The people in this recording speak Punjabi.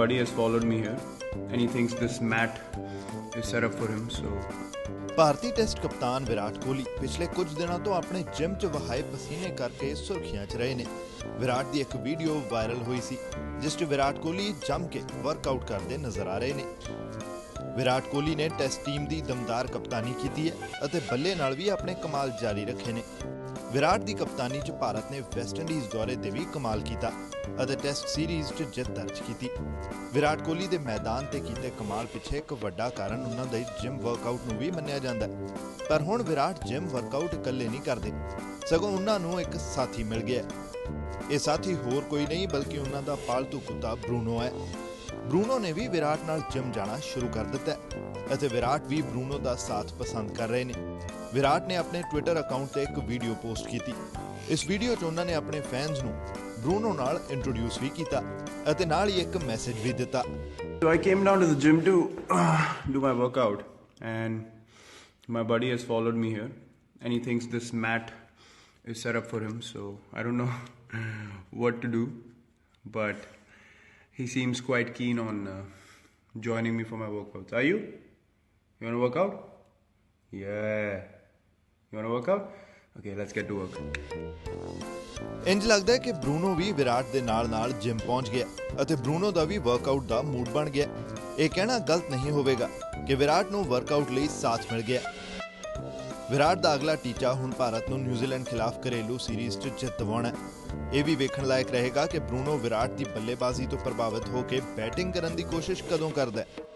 buddy has followed me here and he thinks this mat is set up for him. So. ਭਾਰਤੀ ਟੈਸਟ ਕਪਤਾਨ ਵਿਰਾਟ ਕੋਹਲੀ ਪਿਛਲੇ ਕੁਝ ਦਿਨਾਂ ਤੋਂ ਆਪਣੇ ਜਿਮ 'ਚ ਵਹਾਏ ਪਸੀਨੇ ਕਰਕੇ ਸੁਰਖੀਆਂ 'ਚ ਰਹੇ ਨੇ। ਵਿਰਾਟ ਦੀ ਇੱਕ ਵੀਡੀਓ ਵਾਇਰਲ ਹੋਈ ਸੀ, ਜਿਸ 'ਚ ਵਿਰਾਟ ਕੋਹਲੀ ਜੰਮ ਕੇ ਵਰਕਆਊਟ ਕਰਦੇ ਨਜ਼ਰ ਆ ਰਹੇ ਨੇ। ਵਿਰਾਟ ਕੋਹਲੀ ਨੇ ਟੈਸਟ ਟੀਮ ਦੀ ਦਮਦਾਰ ਕਪਤਾਨੀ ਕੀਤੀ ਹੈ ਅਤੇ ਬੱਲੇ ਨਾਲ ਵੀ ਆਪਣੇ ਕਮਾਲ ਜਾਰੀ ਰੱਖੇ ਨੇ। ਵਿਰਾਟ ਦੀ ਕਪਤਾਨੀ 'ਚ ਭਾਰਤ ਨੇ ਵੈਸਟ ਇੰਡੀਜ਼ ਦੌਰੇ ਤੇ ਵੀ ਕਮਾਲ ਕੀਤਾ ਅਤੇ ਟੈਸਟ ਸੀਰੀਜ਼ 'ਚ ਜਿੱਤ ਦਰਜ ਕੀਤੀ। ਵਿਰਾਟ ਕੋਹਲੀ ਦੇ ਮੈਦਾਨ ਤੇ ਕੀਤੇ ਕਮਾਲ ਪਿੱਛੇ ਇੱਕ ਵੱਡਾ ਕਾਰਨ ਉਹਨਾਂ ਦੇ ਜਿਮ ਵਰਕਆਊਟ ਨੂੰ ਵੀ ਮੰਨਿਆ ਜਾਂਦਾ ਹੈ। ਪਰ ਹੁਣ ਵਿਰਾਟ ਜਿਮ ਵਰਕਆਊਟ ਇਕੱਲੇ ਨਹੀਂ ਕਰਦੇ, ਸਗੋਂ ਉਹਨਾਂ ਨੂੰ ਇੱਕ ਸਾਥੀ ਮਿਲ ਗਿਆ ਇਹ ਸਾਥੀ ਹੋਰ ਕੋਈ ਨਹੀਂ, ਬਲਕਿ ਉਹਨਾਂ ਦਾ ਪਾਲਤੂ ਕੁੱਤਾ ਬਰੂਨੋ ਹੈ। ਬਰੂਨੋ ਨੇ ਵੀ ਵਿਰਾਟ ਨਾਲ ਜਿਮ ਜਾਣਾ ਸ਼ੁਰੂ ਕਰ ਦਿੱਤਾ ਹੈ ਅਤੇ ਵਿਰਾਟ ਵੀ ਬਰੂਨੋ ਦਾ ਸਾਥ ਪਸੰਦ ਕਰ ਰਹੇ ਨੇ। ਵਿਰਾਟ ਨੇ ਆਪਣੇ ਟਵਿੱਟਰ ਅਕਾਊਂਟ ਤੇ ਇੱਕ ਵੀਡੀਓ ਪੋਸਟ ਕੀਤੀ ਇਸ ਵੀਡੀਓ 'ਚ ਉਹਨਾਂ ਨੇ ਆਪਣੇ ਫੈਨਸ ਨੂੰ ਬਰੂਨੋ ਨਾਲ ਇੰਟਰੋਡਿਊਸ ਵੀ ਕੀਤਾ ਅਤੇ ਨਾਲ ਹੀ ਇੱਕ ਮੈਸੇਜ ਵੀ ਦਿੱਤਾ So I came down to the gym to do my workout, and my buddy has followed me here, and he thinks this mat is set up for him. So I don't know what to do, but he seems quite keen on uh, joining me for my workouts. Are you? You want to work out? Yeah. You want to work out? Okay, let's get to work. ਇੰਜ ਲੱਗਦਾ ਹੈ ਕਿ ਬਰੂਨੋ ਵੀ ਵਿਰਾਟ ਦੇ ਨਾਲ-ਨਾਲ ਜਿਮ ਪਹੁੰਚ ਗਿਆ ਅਤੇ ਬਰੂਨੋ ਦਾ ਵੀ ਵਰਕਆਊਟ ਦਾ ਮੂਡ ਬਣ ਗਿਆ ਇਹ ਕਹਿਣਾ ਗਲਤ ਨਹੀਂ ਹੋਵੇਗਾ ਕਿ ਵਿਰਾਟ ਨੂੰ ਵਰਕਆਊਟ ਲਈ ਸਾਥ ਮਿਲ ਗਿਆ ਵਿਰਾਟ ਦਾ ਅਗਲਾ ਟੀਚਾ ਹੁਣ ਭਾਰਤ ਨੂੰ ਨਿਊਜ਼ੀਲੈਂਡ ਖਿਲਾਫ ਘਰੇਲੂ ਸੀਰੀਜ਼ 'ਚ ਜਿੱਤ ਦਿਵਾਉਣਾ ਹੈ ਇਹ ਵੀ ਵੇਖਣ ਲਾਇਕ ਰਹੇਗਾ ਕਿ ਬਰੂਨੋ ਵਿਰਾਟ ਦੀ ਬੱਲੇਬਾਜ਼ੀ ਤੋਂ ਪ੍ਰਭਾਵਿਤ ਹੋ ਕੇ ਬੈਟਿੰਗ ਕਰਨ ਦੀ ਕੋਸ਼ਿਸ਼ ਕਦੋਂ ਕਰਦਾ ਹੈ